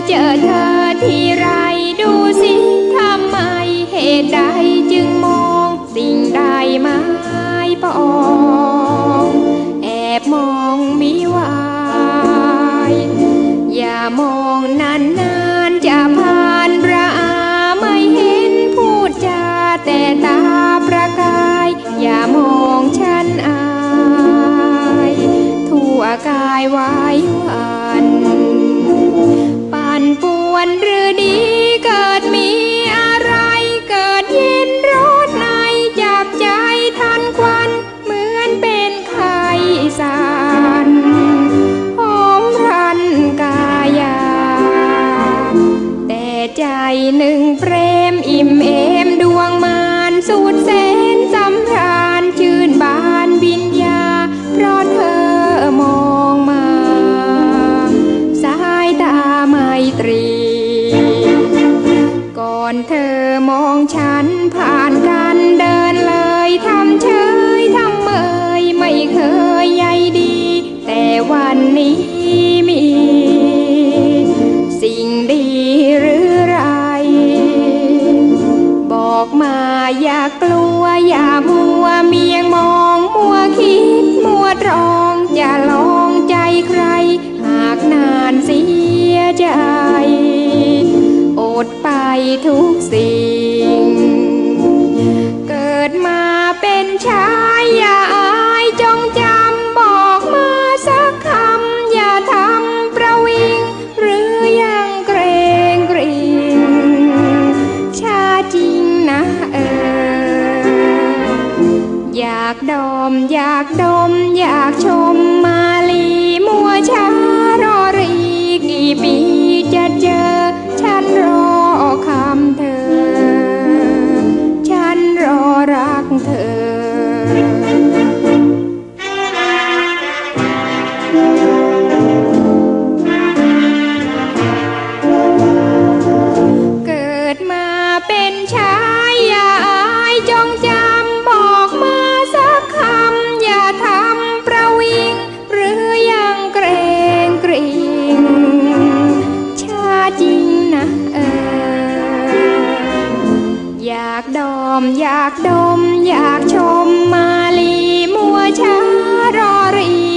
จจริงเอเจอเธอทีไรดูสิทำไมเหตุใดจึงมองสิ่งใดไม่ปองแอบมองมิวายอย่ามองนานๆจะผ่านระอาไม่เห็นพูดจาแต่ตาประกาย อย่ามองฉันอาย ทั่วกายวายหวันปั่น ป่ อนเธอมองฉันผ่านกันเดินเลยทำเฉยทำเมยไม่เคยใยดี แต่วันนี้มี สิ่งดีหรือไร บอกมาอย่ากลัวอย่ามัวเมียงมองมัวคิดมัวตรองอย่าลองจใทุกสิ่ง เกิดมาเป็นชายอย่าอายจงจำบอกมาสักคำ อย่าทำประวิง หรือยังเกรงกริงชาจริงนะเออ อยากดม อยากดม อยากชมมาลีมัวชา ดอมอยากดม อยากชมมาลีมัวช้ารอรี